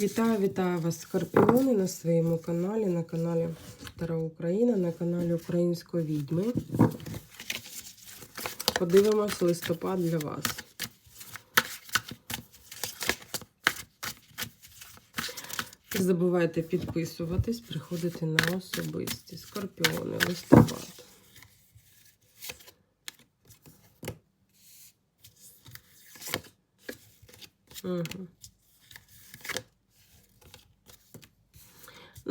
Вітаю, вітаю вас, Скорпіони, на своєму каналі, на каналі Тара Україна, на каналі Української відьми. Подивимось листопад для вас. Не забувайте підписуватись, приходити на особисті. Скорпіони, листопад. Угу.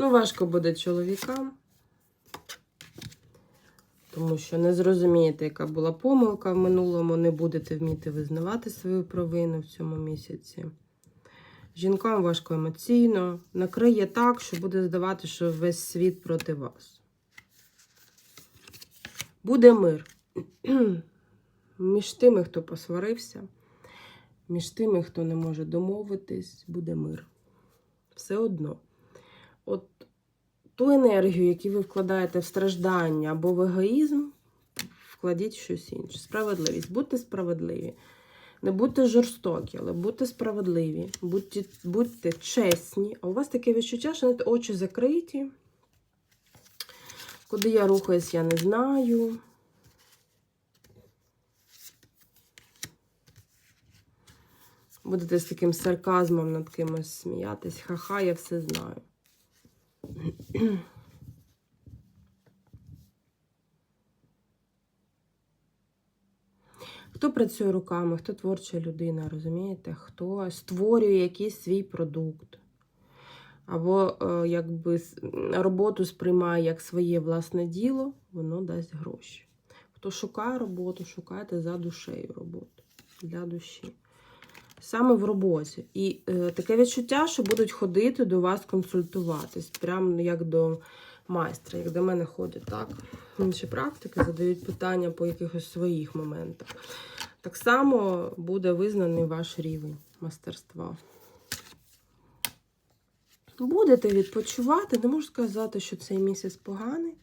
Ну, важко буде чоловікам, тому що не зрозумієте, яка була помилка в минулому, не будете вміти визнавати свою провину в цьому місяці. Жінкам важко емоційно, накриє так, що буде здавати, що весь світ проти вас. Буде мир між тими, хто посварився, між тими, хто не може домовитись, буде мир. Все одно от ту енергію, яку ви вкладаєте в страждання або в егоїзм, вкладіть в щось інше. Справедливість. Будьте справедливі. Не будьте жорстокі, але будьте справедливі, будьте, будьте чесні. А у вас таке відчуття, що знаєте, очі закриті. Куди я рухаюсь, я не знаю. Будете з таким сарказмом над кимось сміятись. Ха-ха, я все знаю. Хто працює руками, хто творча людина, розумієте? Хто створює якийсь свій продукт. Або е, якби роботу сприймає як своє власне діло, воно дасть гроші. Хто шукає роботу, шукайте за душею роботу для душі. Саме в роботі. І е, таке відчуття, що будуть ходити до вас консультуватись, прямо як до майстра, як до мене ходять, так? Інші практики задають питання по якихось своїх моментах. Так само буде визнаний ваш рівень мастерства. Будете відпочивати, не можу сказати, що цей місяць поганий.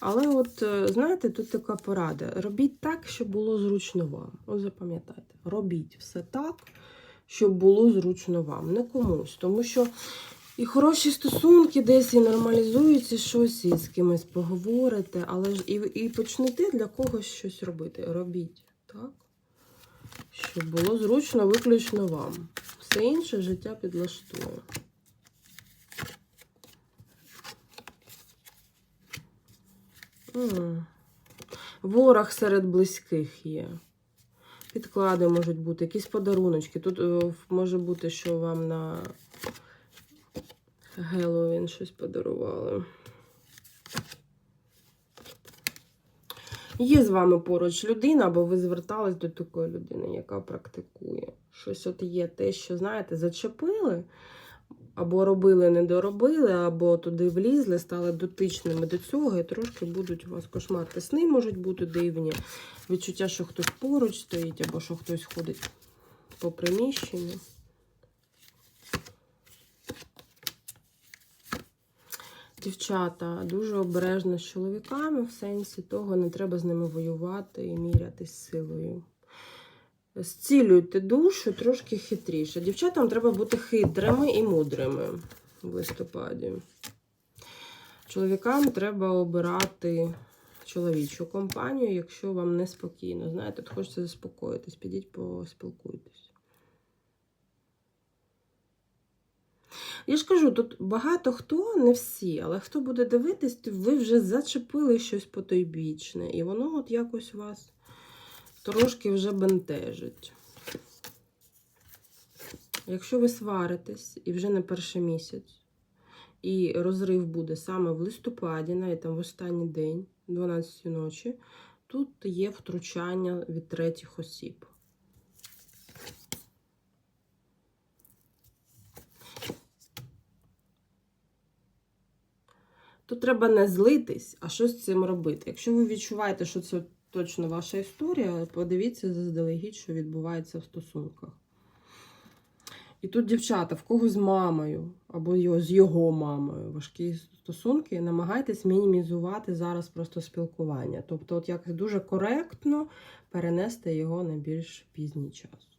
Але от, е, знаєте, тут така порада. Робіть так, щоб було зручно вам. От запам'ятайте, робіть все так, щоб було зручно вам, не комусь. Тому що і хороші стосунки десь і нормалізуються щось, і з кимось поговорите, але ж і, і почнете для когось щось робити. Робіть так, щоб було зручно виключно вам. Все інше життя підлаштує. Ворог серед близьких є. Підклади можуть бути, якісь подаруночки. Тут е, може бути, що вам на Геловін щось подарували. Є з вами поруч людина, або ви звертались до такої людини, яка практикує. Щось от є те, що, знаєте, зачепили, або робили, не доробили, або туди влізли, стали дотичними до цього, і трошки будуть у вас кошмарти. Сни можуть бути дивні. Відчуття, що хтось поруч стоїть, або що хтось ходить по приміщенню. Дівчата дуже обережно з чоловіками, в сенсі того не треба з ними воювати і мірятись силою. Зцілюйте душу трошки хитріше. Дівчатам треба бути хитрими і мудрими в листопаді. Чоловікам треба обирати чоловічу компанію, якщо вам неспокійно. Знаєте, от хочеться заспокоїтись, підіть поспілкуйтесь. Я ж кажу, тут багато хто, не всі, але хто буде дивитись, ви вже зачепили щось потойбічне, і воно от якось вас трошки вже бентежить. Якщо ви сваритесь і вже не перший місяць, і розрив буде саме в листопаді, навіть там в останній день, 12 ночі, тут є втручання від третіх осіб. Тут треба не злитись, а що з цим робити. Якщо ви відчуваєте, що це точно ваша історія, подивіться заздалегідь, що відбувається в стосунках. І тут, дівчата, в кого з мамою або з його мамою важкі стосунки, намагайтесь мінімізувати зараз просто спілкування. Тобто, от як дуже коректно перенести його на більш пізній час.